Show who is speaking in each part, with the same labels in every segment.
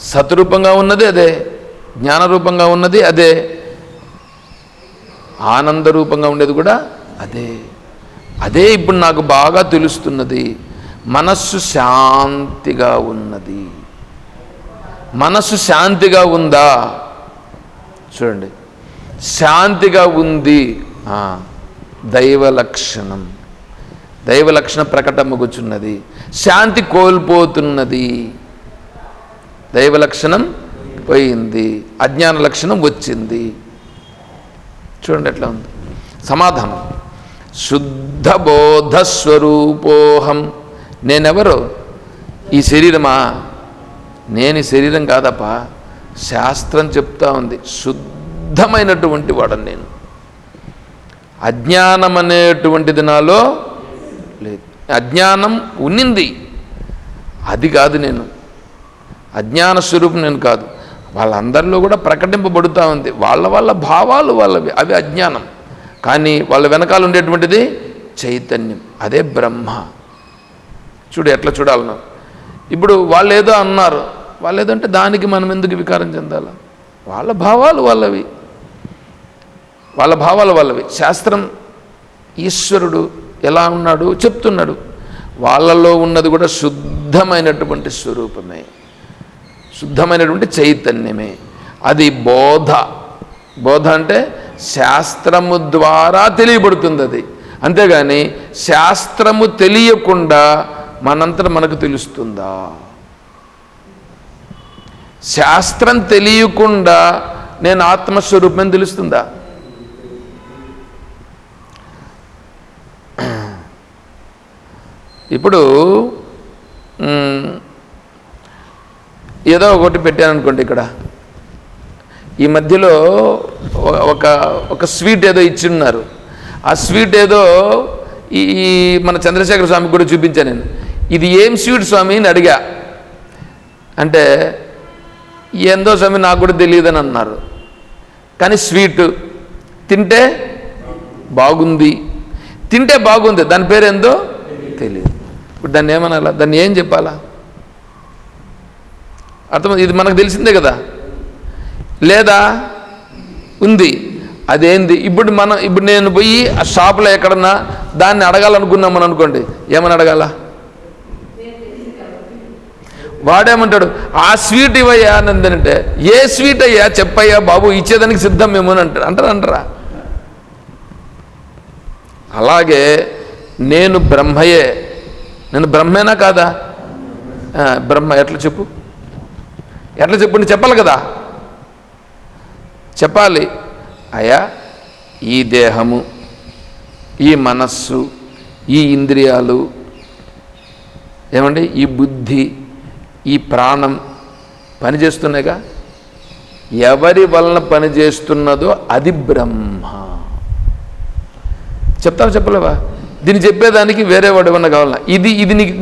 Speaker 1: సత్రూపంగా ఉన్నది అదే జ్ఞానరూపంగా ఉన్నది అదే ఆనంద రూపంగా ఉండేది కూడా అదే. అదే ఇప్పుడు నాకు బాగా తెలుస్తున్నది. మనస్సు శాంతిగా ఉన్నది. మనస్సు శాంతిగా ఉందా? చూడండి. శాంతిగా ఉంది. దైవ లక్షణం. దైవ లక్షణ ప్రకటమగుచున్నది. శాంతి కోల్పోతున్నది. దైవ లక్షణం పోయింది అజ్ఞాన లక్షణం వచ్చింది. చూడండి ఎట్లా ఉంది. సమాధానం. శుద్ధ బోధ స్వరూపోహం. నేనెవరు? ఈ శరీరమా? నేను శరీరం కాదప్పా. శాస్త్రం చెప్తా ఉంది. శుద్ధమైనటువంటి వాడని నేను. అజ్ఞానం అనేటువంటిది నాలో లేదు. అజ్ఞానం ఉన్నింది. అది కాదు నేను. అజ్ఞాన స్వరూపం నేను కాదు. వాళ్ళందరిలో కూడా ప్రకటింపబడుతూ ఉంది. వాళ్ళ వాళ్ళ భావాలు వాళ్ళవి. అవి అజ్ఞానం. కానీ వాళ్ళ వెనకాల ఉండేటువంటిది చైతన్యం. అదే బ్రహ్మ. చూడు ఎట్లా చూడాలను. ఇప్పుడు వాళ్ళు ఏదో అన్నారు. వాళ్ళు ఏదో అంటే దానికి మనం ఎందుకు వికారం చెందాలి? వాళ్ళ భావాలు వాళ్ళవి. వాళ్ళ భావాలు వాళ్ళవి. శాస్త్రం ఈశ్వరుడు ఎలా ఉన్నాడు? చెప్తున్నాడు. వాళ్ళలో ఉన్నది కూడా శుద్ధమైనటువంటి స్వరూపమే. శుద్ధమైనటువంటి చైతన్యమే. అది బోధ. బోధ అంటే శాస్త్రము ద్వారా తెలియబడుతుంది అది అంతేగాని శాస్త్రము తెలియకుండా మనంతట మనకు తెలుస్తుందా? శాస్త్రం తెలియకుండా నేను ఆత్మస్వరూపం తెలుస్తుందా? ఇప్పుడు ఏదో ఒకటి పెట్టాను అనుకోండి ఇక్కడ. ఈ మధ్యలో ఒక ఒక స్వీట్ ఏదో ఇచ్చిన్నారు. ఆ స్వీట్ ఏదో ఈ ఈ మన చంద్రశేఖర స్వామికి కూడా చూపించాను నేను. ఇది ఏం స్వీట్ స్వామి అని అడిగా. అంటే ఏందో స్వామి నాకు కూడా తెలియదని అన్నారు. కానీ స్వీట్ తింటే బాగుంది. తింటే బాగుంది. దాని పేరు ఏందో తెలియదు. ఇప్పుడు దాన్ని ఏమనాలా? దాన్ని ఏం చెప్పాలా? అర్థం ఇది మనకు తెలిసిందే కదా. లేదా ఉంది. అదేంది? ఇప్పుడు మనం ఇప్పుడు నేను పోయి ఆ షాపులో ఎక్కడన్నా దాన్ని అడగాలనుకున్నామని అనుకోండి. ఏమని అడగాల? వాడేమంటాడు? ఆ స్వీట్ ఇవయ్యా అని అంటే ఏ స్వీట్ అయ్యా? చెప్పయ్యా బాబు ఇచ్చేదానికి సిద్ధం మేము అని అంటారు. అంటారా? అంటారా? అలాగే నేను బ్రహ్మయే. నేను బ్రహ్మేనా కాదా? బ్రహ్మ ఎట్లా చెప్పు? ఎట్లా చెప్పండి? చెప్పాలి కదా. చెప్పాలి. అయా ఈ దేహము ఈ మనస్సు ఈ ఇంద్రియాలు ఏమండి? ఈ బుద్ధి ఈ ప్రాణం పనిచేస్తున్నాయిగా? ఎవరి వలన పనిచేస్తున్నదో అది బ్రహ్మ. చెప్తావా చెప్పలేవా? దీన్ని చెప్పేదానికి వేరే వాడు ఏమన్నా కావాలా? ఇది ఇది నీకు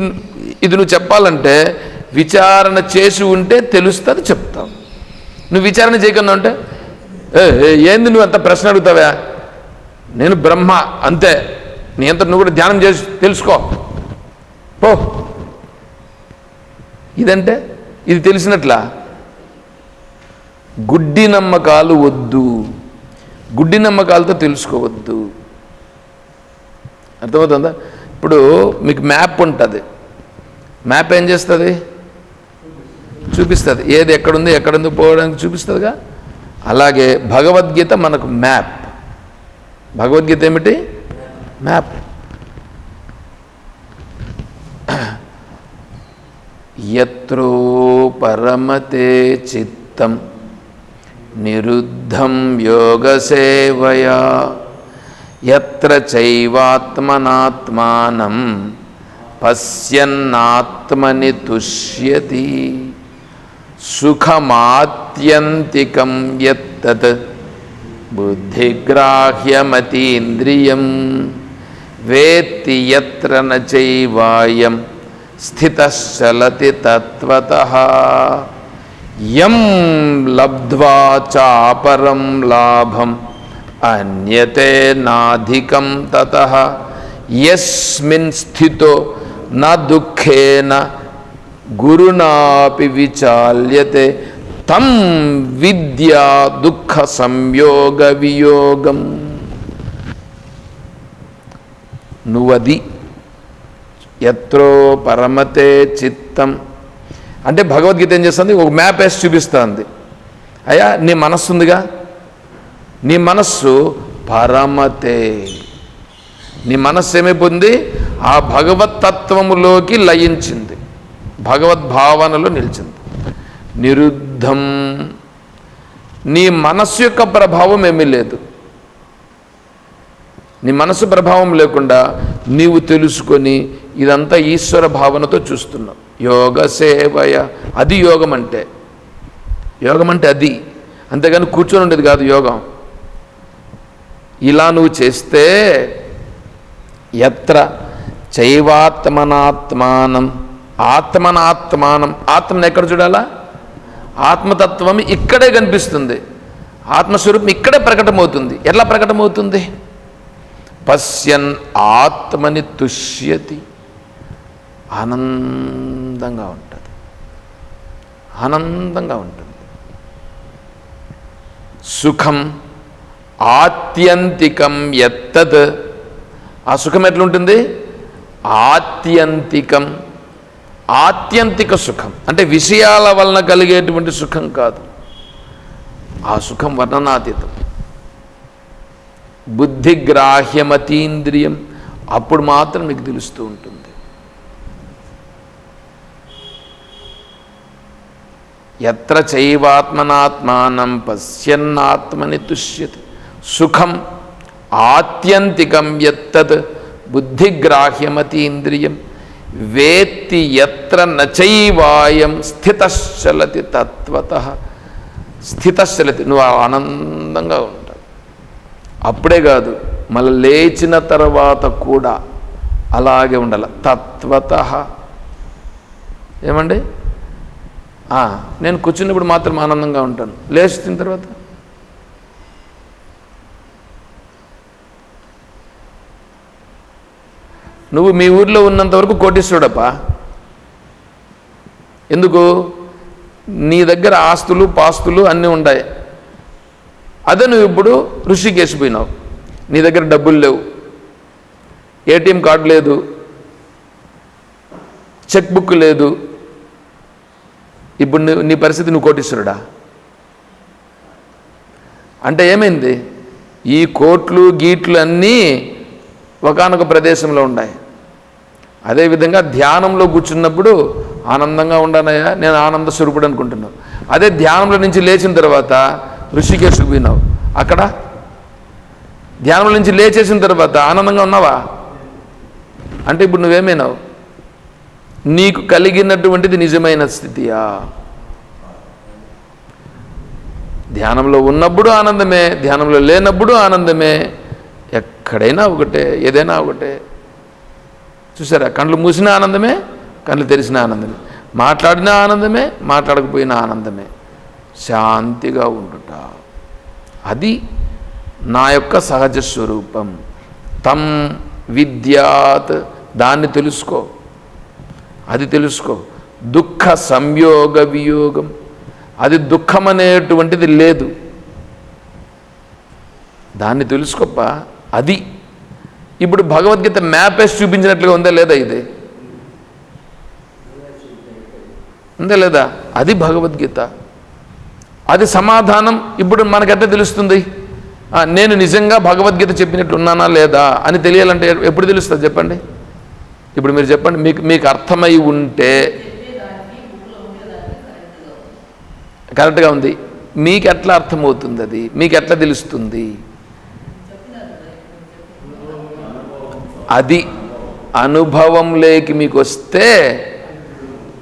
Speaker 1: ఇది నువ్వు చెప్పాలంటే విచారణ చేసి ఉంటే తెలుస్తుంది చెప్తావు నువ్వు విచారణ చేయకుండా ఉంటే "ఏ, ఏంది నువ్వు అంత ప్రశ్న అడుగుతావా? నేను బ్రహ్మ అంతే. నీ అంత నువ్వు కూడా ధ్యానం చేసి తెలుసుకో. పో. ఇదంటే ఇది తెలిసినట్లా? గుడ్డి నమ్మకాలు వద్దు. గుడ్డి నమ్మకాలతో తెలుసుకోవద్దు. అర్థమవుతుందా? ఇప్పుడు మీకు మ్యాప్ ఉంటుంది. మ్యాప్ ఏం చేస్తుంది? చూపిస్తుంది. ఏది ఎక్కడుంది ఎక్కడుంది పోవడానికి చూపిస్తుందిగా? అలాగే భగవద్గీత మనకు మ్యాప్. భగవద్గీత ఏమిటి? మ్యాప్. ఎత్రో పరమతే చిత్తం నిరుద్ధం యోగసేవయా ఎత్ర చైవాత్మనాత్మానం పశ్యన్నాత్మని తుష్యతి. సుఖమాత్యంతికం యత్తత్ బుద్ధిగ్రాహ్యమతీంద్రియం వేత్తి ఎత్ర నైవాయం చైవాయం స్థితశ్చలతి తత్వతః యం లబ్ధ్వా చాపరం లాభం అన్యతే నాధికం తతః యస్మిన్ స్థితో న దుఃఖేన గురునాపి విచాల్యతే. తం విద్యా దుఃఖ సంయోగ వియోగం. నువ్వది ఎత్రో పరమతే చిత్తం. అంటే భగవద్గీత ఏం చేస్తుంది? ఒక మ్యాప్ వేసి చూపిస్తుంది. అయ్యా నీ మనస్సు ఉందిగా నీ మనస్సు పరమతే. నీ మనస్సు ఏమైపోయింది? ఆ భగవతత్వములోకి లయించింది. భగవద్భావనలో నిలిచింది. నిరుద్ధం. నీ మనస్సు యొక్క ప్రభావం ఏమీ లేదు. నీ మనసు ప్రభావం లేకుండా నీవు తెలుసుకొని ఇదంతా ఈశ్వర భావనతో చూస్తున్నావు. యోగ సేవయ. అది యోగం అంటే. యోగం అంటే అది. అంతేగాని కూర్చొని ఉండేది కాదు యోగం. ఇలా నువ్వు చేస్తే ఎత్ర చైవాత్మనాత్మానం. ఆత్మనాత్మానం. ఆత్మను ఎక్కడ చూడాలా? ఆత్మతత్వం ఇక్కడే కనిపిస్తుంది. ఆత్మస్వరూపం ఇక్కడే ప్రకటమవుతుంది. ఎలా ప్రకటమవుతుంది? పశ్యన్ ఆత్మని తుష్యతి. ఆనందంగా ఉంటుంది. ఆనందంగా ఉంటుంది. సుఖం ఆత్యంతికం ఎత్తత్ ఆ సుఖం ఎట్లుంటుంది? ఆత్యంతికం ఆత్యంతిక సుఖం. అంటే విషయాల వలన కలిగేటువంటి సుఖం కాదు. ఆ సుఖం వర్ణనాతీతం. బుద్ధిగ్రాహ్యమతీంద్రియం అప్పుడు మాత్రం మీకు తెలుస్తూ ఉంటుంది. ఎత్ర చైవాత్మనాత్మానం పశ్యన్నాత్మని తుష్యతి. సుఖం ఆత్యంతికం ఎత్తత్ బుద్ధిగ్రాహ్యమతీంద్రియం. వేత్తి ఎత్ర నచైవాయం స్థితశలతి తత్వత. స్థితశలతి నువ్వు ఆనందంగా ఉంటావు. అప్పుడే కాదు మళ్ళీ లేచిన తర్వాత కూడా అలాగే ఉండాలి. తత్వత. ఏమండి? నేను కూర్చున్నప్పుడు మాత్రం ఆనందంగా ఉంటాను. లేచిన తర్వాత? నువ్వు మీ ఊర్లో ఉన్నంత వరకు కోటీశ్వరుడప్పా. ఎందుకు? నీ దగ్గర ఆస్తులు పాస్తులు అన్నీ ఉంటాయి అదే నువ్వు ఇప్పుడు ఋషికేశ్ పోయినావు. నీ దగ్గర డబ్బులు లేవు. ఏటీఎం కార్డు లేదు. చెక్ బుక్ లేదు. ఇప్పుడు నీ- నీ పరిస్థితి నువ్వు కోటీశ్వరుడా? అంటే ఏమైంది? ఈ కోట్లు గీట్లు అన్నీ ఒకనొక ప్రదేశంలో ఉన్నాయి. అదేవిధంగా ధ్యానంలో కూర్చున్నప్పుడు ఆనందంగా ఉండానయ్యా నేను ఆనంద స్వరూపుడు అనుకుంటున్నావు అదే ధ్యానంలో నుంచి లేచిన తర్వాత ఋషికేశ్కు పోయినావు. అక్కడ? ధ్యానంలో నుంచి లేచేసిన తర్వాత ఆనందంగా ఉన్నావా? అంటే ఇప్పుడు నువ్వేమైనావు? నీకు కలిగినటువంటిది నిజమైన స్థితియా? ధ్యానంలో ఉన్నప్పుడు ఆనందమే ధ్యానంలో లేనప్పుడు ఆనందమే. ఎక్కడైనా ఒకటే ఏదైనా ఒకటే. చూసారా కళ్ళు మూసిన ఆనందమే కళ్ళు తెరిచిన ఆనందమే. మాట్లాడిన ఆనందమే మాట్లాడకపోయిన ఆనందమే. శాంతిగా ఉండుట. అది నా యొక్క సహజ స్వరూపం. తం విద్యాత్ దాన్ని తెలుసుకో. అది తెలుసుకో. దుఃఖ సంయోగ వియోగం. అది దుఃఖం అనేటువంటిది లేదు. దాన్ని తెలుసుకోప్ప? అది. ఇప్పుడు భగవద్గీత మ్యాప్ వేసి చూపించినట్లుగా ఉందా లేదా ఇది? ఉందా లేదా? అది భగవద్గీత. అది సమాధానం ఇప్పుడు మనకెట్లా తెలుస్తుంది? నేను నిజంగా భగవద్గీత చెప్పినట్టు ఉన్నానా లేదా అని తెలియాలంటే ఎప్పుడు తెలుస్తుంది చెప్పండి? ఇప్పుడు మీరు చెప్పండి మీకు మీకు అర్థమై ఉంటే. కరెక్ట్గా ఉంది. మీకు ఎట్లా అర్థమవుతుంది అది మీకు ఎట్లా తెలుస్తుంది? అది అనుభవంలోకి మీకు వస్తే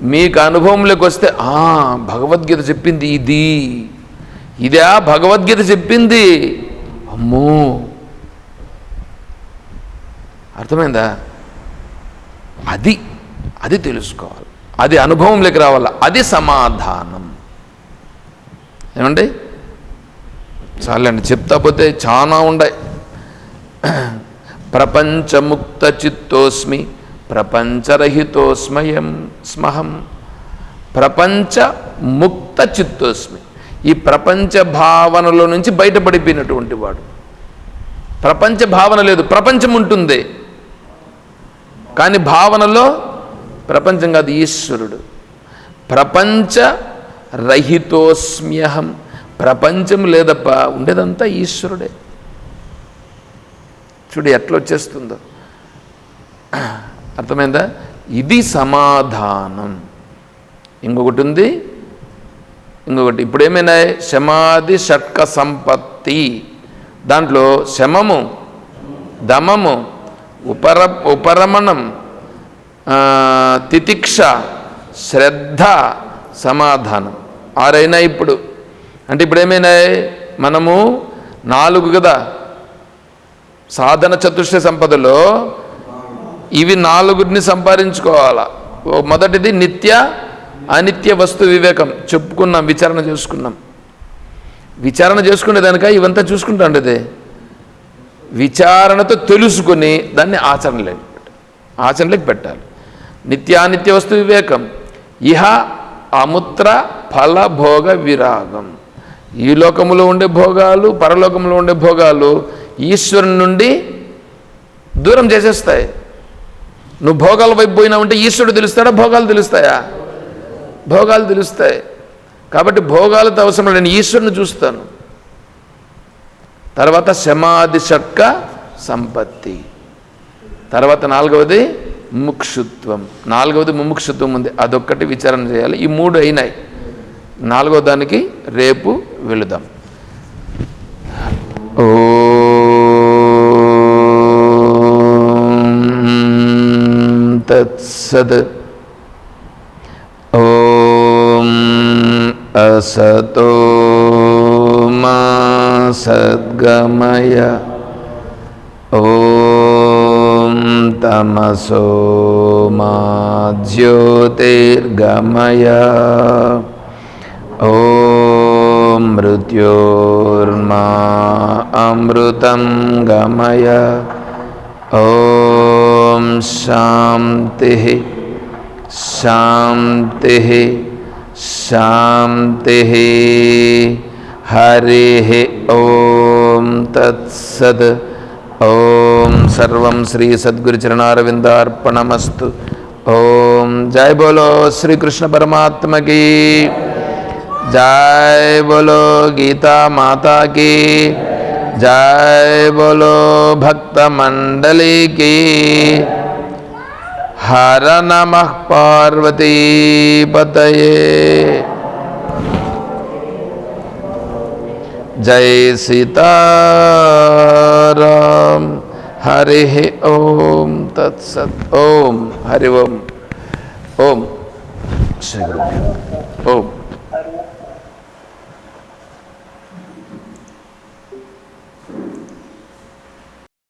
Speaker 1: మీకు అనుభవంలోకి వస్తే "ఆ, భగవద్గీత చెప్పింది ఇది. ఇదా భగవద్గీత చెప్పింది. అమ్మో. అర్థమైందా? అది అది తెలుసుకోవాలి. అది అనుభవంలోకి రావాలి? అది సమాధానం. ఏమండి? చాలండి చెప్తా పోతే చాలా ఉన్నాయి ప్రపంచముక్త చిత్తోస్మి ప్రపంచరహితోస్మయం స్మహం. ప్రపంచ ముక్త చిత్తోస్మి ఈ ప్రపంచ భావనలో నుంచి బయటపడిపోయినటువంటి వాడు. ప్రపంచ భావన లేదు ప్రపంచం ఉంటుంది కానీ భావనలో ప్రపంచం కాదు ఈశ్వరుడు. ప్రపంచ రహితోస్మ్యహం ప్రపంచం లేదప్ప ఉండేదంతా ఈశ్వరుడే. చూడు ఎట్లా వచ్చేస్తుందో. అర్థమైందా? ఇది సమాధానం. ఇంకొకటి ఉంది. ఇంకొకటి ఇప్పుడు ఏమైనాయి? శమాది షట్క సంపత్తి. దాంట్లో శమము దమము ఉపర ఉపరమణం తితిక్ష శ్రద్ధ సమాధానం. ఆరైనా ఇప్పుడు. అంటే ఇప్పుడు ఏమైనాయి? మనము నాలుగు కదా. సాధన చతుష్ట సంపదలో ఇవి నాలుగురిని సంపాదించుకోవాలా? మొదటిది నిత్య అనిత్య వస్తు వివేకం. చెప్పుకున్నాం విచారణ చేసుకున్నాం. విచారణ చేసుకునేదానిక ఇవంతా చూసుకుంటాండి అదే విచారణతో తెలుసుకుని దాన్ని ఆచరణలోకి ఆచరణలోకి పెట్టాలి. నిత్యానిత్య వస్తు వివేకం. ఇహ అముత్ర ఫల భోగ విరాగం. ఈ లోకములో ఉండే భోగాలు పరలోకంలో ఉండే భోగాలు ఈశ్వరుని నుండి దూరం చేసేస్తాయి. నువ్వు భోగాల వైపు పోయినావంటే ఈశ్వరుడు తెలుస్తాడా? భోగాలు తెలుస్తాయా? భోగాలు తెలుస్తాయి. కాబట్టి భోగాలతో అవసరం నేను ఈశ్వరుని చూస్తాను. తర్వాత శమాది షట్క సంపత్తి. తర్వాత నాలుగవది ముముక్షుత్వం. నాలుగవది ముముక్షుత్వం ఉంది. అదొక్కటి విచారణ చేయాలి. ఈ మూడు అయినాయి. నాలుగో దానికి రేపు వెళుదాం. तत्सद् ॐ असतो मा सद्गमय। ॐ तमसो मा ज्योतिर्गमय। ॐ मृत्योर्मा अमृतं गमय। ॐ ओम शांति शांति शांति हरि ओम तत्सद ओम सर्व श्री सद्गुरुचरणारविंदार्पणमस्तु ओम। जय बोलो श्री कृष्ण परमात्म की। जय बोलो गीता माता की। जय बोलो भक्त मंडली की। हर नमः पार्वती पतये। जय सीताराम। हरि ओम तत्सत ओम हरि ओम। ओम। श्री गुरु ओम।